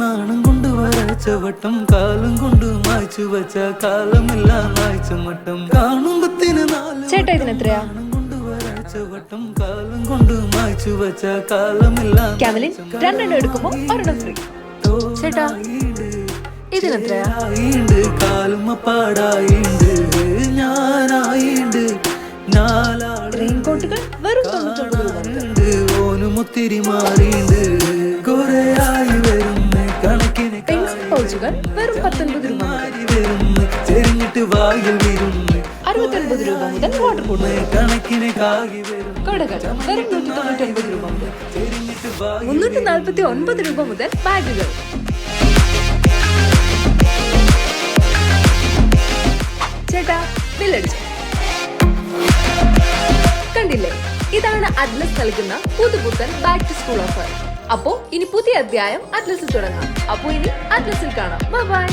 നാണം കൊണ്ട് വരച്ച വട്ടം കാലം കൊണ്ട് മായ്ച്ചു വച്ച കാലമെല്ലാം മായ്ച്ച മട്ടം. കാണുമ്പത്തിന് നാല് ചേട്ടാ ഇതിന് എത്രയാ? വട്ടം കാലം കൊണ്ട് മായ്ച്ചു വച്ച കാലമെല്ലാം ക്യാമലിൻ രണ്ടെണ്ണം എടുക്കുമ്പോ ഒരെണ്ണം ഫ്രീ ചേട്ടാ ഇതിനെത്രയാ ആയിണ്ട് കാലുമപ്പാടായിണ്ട് ഞാനായിണ്ട് റെയിൻകോട്ടുകൾ വെറും തൊണ്ണൂറ്റൊമ്പത് ഓനും ഒത്തിരി മാറിണ്ട് പൗച്ചുകൾ വെറും പത്തൊൻപത് രൂപ അറുപത്തൊൻപത് രൂപ മുതൽ വാട്ടർ വെറും നൂറ്റി തൊണ്ണൂറ്റൊൻപത് രൂപ മുതൽ. മുന്നൂറ്റി നാൽപ്പത്തി ഒൻപത് രൂപ മുതൽ ബാഗുകൾ. ചേട്ടാ ബില്ലടിച്ചു കണ്ടില്ലേ? ഇതാണ് അഡ്ലസ് നൽകുന്ന പുതുപുത്തൻ ബാക്ക് ടു സ്കൂൾ ഓഫർ. അപ്പോ ഇനി പുതിയ അധ്യായം അറ്റ്ലസിൽ തുടങ്ങാം. അപ്പോ ഇനി അറ്റ്ലസിൽ കാണാം. ബൈ